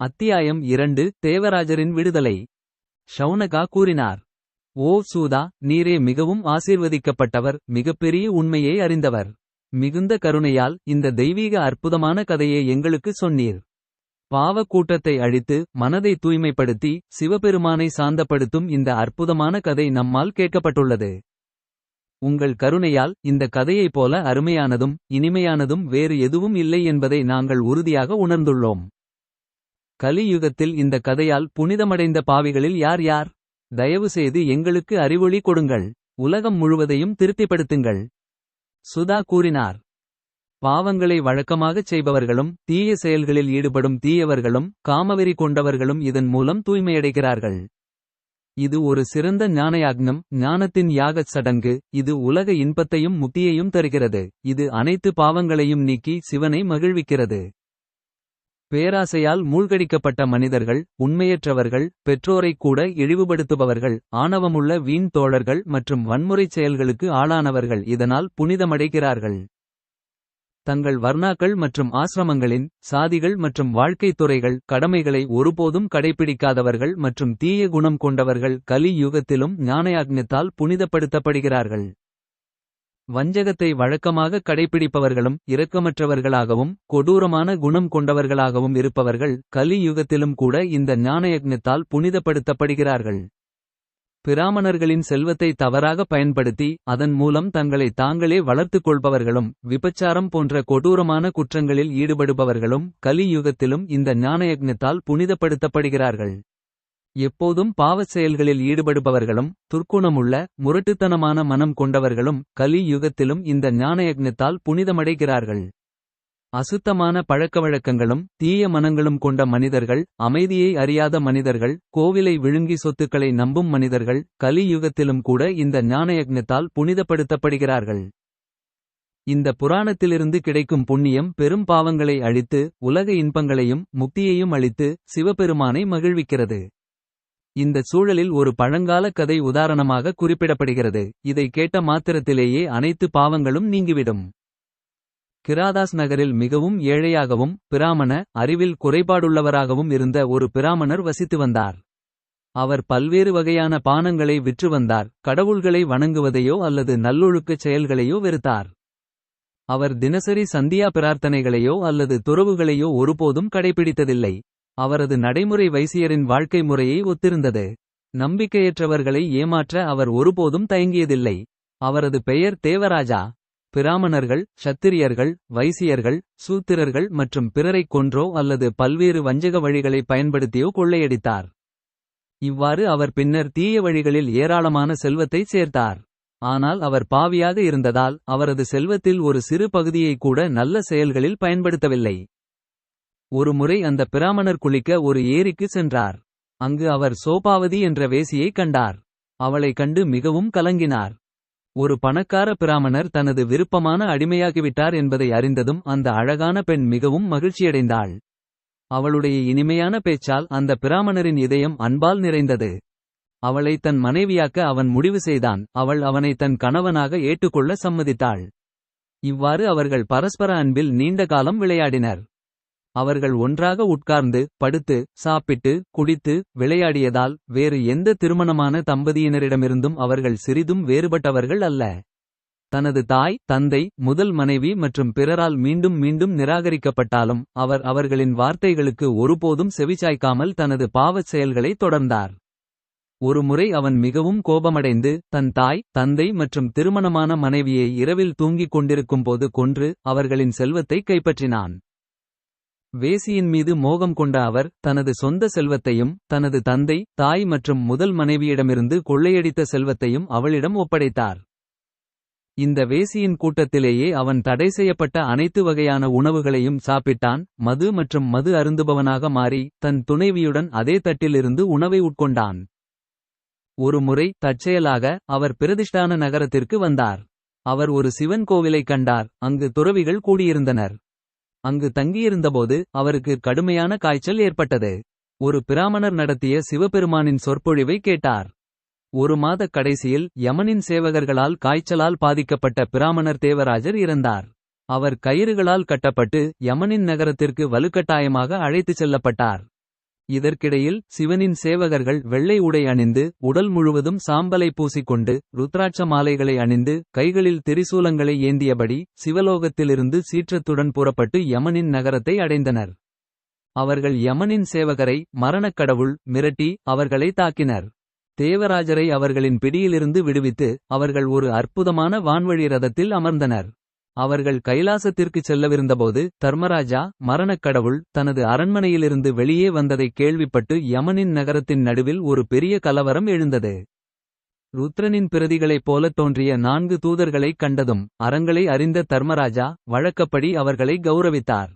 அத்தியாயம் இரண்டு தேவராஜரின் விடுதலை. ஷௌனகா கூறினார் ஓ சூதா நீரே மிகவும் ஆசீர்வதிக்கப்பட்டவர் மிகப்பெரிய உண்மையை அறிந்தவர். மிகுந்த கருணையால் இந்த தெய்வீக அற்புதமான கதையை எங்களுக்கு சொன்னீர். பாவ கூட்டத்தை அழித்து மனதை தூய்மைப்படுத்தி சிவபெருமானை சாந்தப்படுத்தும் இந்த அற்புதமான கதை நம்மால் கேட்கப்பட்டுள்ளது. உங்கள் கருணையால் இந்த கதையைப் போல அருமையானதும் இனிமையானதும் வேறு எதுவும் இல்லை என்பதை நாங்கள் உறுதியாக உணர்ந்துள்ளோம். கலியுகத்தில் இந்த கதையால் புனிதமடைந்த பாவிகளில் யார் யார்? தயவு செய்து எங்களுக்கு அறிவொளி கொடுங்கள். உலகம் முழுவதையும் திருப்திப்படுத்துங்கள். சுதா கூறினார். பாவங்களை வழக்கமாகச் செய்பவர்களும் தீய செயல்களில் ஈடுபடும் தீயவர்களும் காமவெறி கொண்டவர்களும் இதன் மூலம் தூய்மையடைகிறார்கள். இது ஒரு சிறந்த ஞானயாக்னம் ஞானத்தின் யாகச் சடங்கு. இது உலக இன்பத்தையும் முக்தியையும் தருகிறது. இது அனைத்து பாவங்களையும் நீக்கி சிவனை மகிழ்விக்கிறது. பேராசையால் மூழ்கடிக்கப்பட்ட மனிதர்கள் உண்மையற்றவர்கள் பெற்றோரைக் கூட இழிவுபடுத்துபவர்கள் ஆணவமுள்ள வீண் தோழர்கள் மற்றும் வன்முறைச் செயல்களுக்கு ஆளானவர்கள் இதனால் புனிதமடைகிறார்கள். தங்கள் வர்ணாக்கள் மற்றும் ஆசிரமங்களின் சாதிகள் மற்றும் வாழ்க்கைத் துறைகள் கடமைகளை ஒருபோதும் கடைபிடிக்காதவர்கள் மற்றும் தீய குணம் கொண்டவர்கள் கலி யுகத்திலும் ஞானயாக்ஞத்தால் புனிதப்படுத்தப்படுகிறார்கள். வஞ்சகத்தை வழக்கமாக கடைபிடிப்பவர்களும் இரக்கமற்றவர்களாகவும் கொடூரமான குணம் கொண்டவர்களாகவும் இருப்பவர்கள் கலி யுகத்திலும் கூட இந்த ஞானயக்னத்தால் புனிதப்படுத்தப்படுகிறார்கள். பிராமணர்களின் செல்வத்தை தவறாக பயன்படுத்தி அதன் மூலம் தங்களை தாங்களே வளர்த்துக் கொள்பவர்களும் விபச்சாரம் போன்ற கொடூரமான குற்றங்களில் ஈடுபடுபவர்களும் கலி யுகத்திலும் இந்த ஞானயக்னத்தால் புனிதப்படுத்தப்படுகிறார்கள். எப்போதும் பாவச் செயல்களில் ஈடுபடுபவர்களும் துர்க்குணமுள்ள முரட்டுத்தனமான மனம் கொண்டவர்களும் கலி யுகத்திலும் இந்த ஞானயக்னத்தால் புனிதமடைகிறார்கள். அசுத்தமான பழக்கவழக்கங்களும் தீய மனங்களும் கொண்ட மனிதர்கள் அமைதியை அறியாத மனிதர்கள் கோவிலை விழுங்கி சொத்துக்களை நம்பும் மனிதர்கள் கலி யுகத்திலும் கூட இந்த ஞானயக்னத்தால் புனிதப்படுத்தப்படுகிறார்கள். இந்த புராணத்திலிருந்து கிடைக்கும் புண்ணியம் பெரும் பாவங்களை அழித்து உலக இன்பங்களையும் முக்தியையும் அளித்து சிவபெருமானை மகிழ்விக்கிறது. இந்த சூழலில் ஒரு பழங்கால கதை உதாரணமாக குறிப்பிடப்படுகிறது. இதை கேட்ட மாத்திரத்திலேயே அனைத்து பாவங்களும் நீங்கிவிடும். கிராதாஸ் நகரில் மிகவும் ஏழையாகவும் பிராமண அறிவில் குறைபாடுள்ளவராகவும் இருந்த ஒரு பிராமணர் வசித்து வந்தார். அவர் பல்வேறு வகையான பானங்களை விற்று வந்தார் கடவுள்களை வணங்குவதையோ அல்லது நல்லொழுக்கச் செயல்களையோ வெறுத்தார். அவர் தினசரி சந்தியா பிரார்த்தனைகளையோ அல்லது துறவுகளையோ ஒருபோதும் கடைபிடித்ததில்லை. அவரது நடைமுறை வைசியரின் வாழ்க்கை முறையை ஒத்திருந்தது. நம்பிக்கையற்றவர்களை ஏமாற்ற அவர் ஒருபோதும் தயங்கியதில்லை. அவரது பெயர் தேவராஜா. பிராமணர்கள் சத்திரியர்கள் வைசியர்கள் சூத்திரர்கள் மற்றும் பிறரைக் கொன்றோ அல்லது பல்வேறு வஞ்சக வழிகளை பயன்படுத்தியோ கொள்ளையடித்தார். இவ்வாறு அவர் பின்னர் தீய வழிகளில் ஏராளமான செல்வத்தை சேர்த்தார். ஆனால் அவர் பாவியாக இருந்ததால் அவரது செல்வத்தில் ஒரு சிறு பகுதியை கூட நல்ல செயல்களில் பயன்படுத்தவில்லை. ஒரு முறை அந்த பிராமணர் குளிக்க ஒரு ஏரிக்கு சென்றார். அங்கு அவர் சோபாவதி என்ற வேசியை கண்டார். அவளை கண்டு மிகவும் கலங்கினார். ஒரு பணக்கார பிராமணர் தனது விருப்பமான அடிமையாகிவிட்டார் என்பதை அறிந்ததும் அந்த அழகான பெண் மிகவும் மகிழ்ச்சியடைந்தாள். அவளுடைய இனிமையான பேச்சால் அந்த பிராமணரின் இதயம் அன்பால் நிறைந்தது. அவளை தன் மனைவியாக்க அவன் முடிவு செய்தான். அவள் அவனை தன் கணவனாக ஏற்றுக்கொள்ள சம்மதித்தாள். இவ்வாறு அவர்கள் பரஸ்பர அன்பில் நீண்ட காலம் விளையாடினர். அவர்கள் ஒன்றாக உட்கார்ந்து படுத்து சாப்பிட்டு குடித்து விளையாடியதால் வேறு எந்த திருமணமான தம்பதியினரிடமிருந்தும் அவர்கள் சிறிதும் வேறுபட்டவர்கள் அல்ல. தனது தாய் தந்தை முதல் மனைவி மற்றும் பிறரால் மீண்டும் மீண்டும் நிராகரிக்கப்பட்டாலும் அவர் அவர்களின் வார்த்தைகளுக்கு ஒருபோதும் செவிசாய்க்காமல் தனது பாவச் செயல்களை தொடர்ந்தார். ஒருமுறை அவன் மிகவும் கோபமடைந்து தன் தாய் தந்தை மற்றும் திருமணமான மனைவியை இரவில் தூங்கிக் கொண்டிருக்கும்போது கொன்று அவர்களின் செல்வத்தை கைப்பற்றினான். வேசியின் மீது மோகம் கொண்ட அவர் தனது சொந்த செல்வத்தையும் தனது தந்தை தாய் மற்றும் முதல் மனைவியிடமிருந்து கொள்ளையடித்த செல்வத்தையும் அவளிடம் ஒப்படைத்தார். இந்த வேசியின் கூட்டத்திலேயே அவன் தடை செய்யப்பட்ட அனைத்து வகையான உணவுகளையும் சாப்பிட்டான் மது மற்றும் மது அருந்துபவனாக மாறி தன் துணைவியுடன் அதே தட்டிலிருந்து உணவை உட்கொண்டான். ஒருமுறை தற்செயலாக அவர் பிரதிஷ்டான நகரத்திற்கு வந்தார். அவர் ஒரு சிவன் கோவிலை கண்டார் அங்கு துறவிகள் கூடியிருந்தனர். அங்கு தங்கியிருந்தபோது அவருக்கு கடுமையான காய்ச்சல் ஏற்பட்டது. ஒரு பிராமணர் நடத்திய சிவபெருமானின் சொற்பொழிவை கேட்டார். ஒரு மாத கடைசியில் யமனின் சேவகர்களால் காய்ச்சலால் பாதிக்கப்பட்ட பிராமணர் தேவராஜர் இறந்தார். அவர் கயிறுகளால் கட்டப்பட்டு யமனின் நகரத்திற்கு வலுக்கட்டாயமாக அழைத்துச் செல்லப்பட்டார். இதற்கிடையில் சிவனின் சேவகர்கள் வெள்ளை உடை அணிந்து உடல் முழுவதும் சாம்பலை பூசிக்கொண்டு ருத்ராட்ச மாலைகளை அணிந்து கைகளில் திரிசூலங்களை ஏந்தியபடி சிவலோகத்திலிருந்து சீற்றத்துடன் புறப்பட்டு யமனின் நகரத்தை அடைந்தனர். அவர்கள் யமனின் சேவகரை மரணக்கடவுள் மிரட்டி அவர்களை தாக்கினர். தேவராஜரை அவர்களின் பிடியிலிருந்து விடுவித்து அவர்கள் ஒரு அற்புதமான வான்வழி ரதத்தில் அமர்ந்தனர். அவர்கள் கைலாசத்திற்குச் செல்லவிருந்தபோது தர்மராஜா மரணக்கடவுள் தனது அரண்மனையிலிருந்து வெளியே வந்ததைக் கேள்விப்பட்டு யமனின் நகரத்தின் நடுவில் ஒரு பெரிய கலவரம் எழுந்தது. ருத்ரனின் பிரதிகளைப் போலத் தோன்றிய நான்கு தூதர்களைக் கண்டதும் அறங்களை அறிந்த தர்மராஜா வழக்கப்படி அவர்களை கௌரவித்தார்.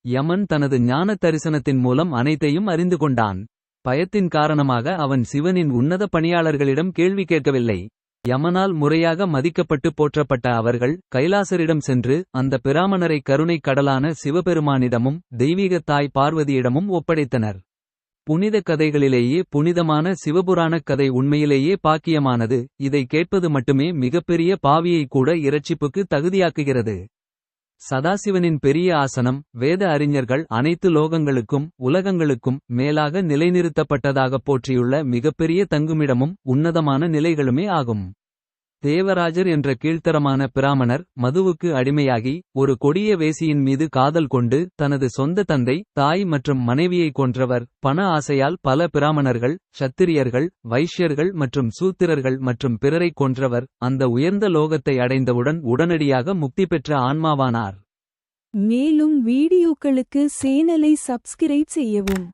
யமன் தனது ஞான தரிசனத்தின் மூலம் அனைத்தையும் அறிந்து கொண்டான். பயத்தின் காரணமாக அவன் சிவனின் உன்னத பணியாளர்களிடம் கேள்வி கேட்கவில்லை. யமனால் முறையாக மதிக்கப்பட்டு போற்றப்பட்ட அவர்கள் கைலாசரிடம் சென்று அந்த பிராமணரை கருணைக் கடலான சிவபெருமானிடமும் தெய்வீக தாய் பார்வதியிடமும் ஒப்படைத்தனர். புனித கதைகளிலேயே புனிதமான சிவபுராணக் கதை உண்மையிலேயே பாக்கியமானது. இதை கேட்பது மட்டுமே மிகப்பெரிய பாவியை கூட இறைச்சிப்புக்கு தகுதியாக்குகிறது. சதாசிவனின் பெரிய ஆசனம் வேத அறிஞர்கள் அனைத்து லோகங்களுக்கும் உலகங்களுக்கும் மேலாக நிலைநிறுத்தப்பட்டதாகப் போற்றியுள்ள மிகப்பெரிய தங்குமிடமும் உன்னதமான நிலைகளுமே ஆகும். தேவராஜர் என்ற கீழ்த்தரமான பிராமணர் மதுவுக்கு அடிமையாகி ஒரு கொடிய வேசியின் மீது காதல் கொண்டு தனது சொந்த தந்தை தாய் மற்றும் மனைவியை கொன்றவர். பண ஆசையால் பல பிராமணர்கள் ஷத்திரியர்கள் வைஷ்யர்கள் மற்றும் சூத்திரர்கள் மற்றும் பிறரை கொன்றவர். அந்த உயர்ந்த லோகத்தை அடைந்தவுடன் உடனடியாக முக்தி பெற்ற ஆன்மாவானார். மேலும் வீடியோக்களுக்கு சேனலை சப்ஸ்கிரைப் செய்யவும்.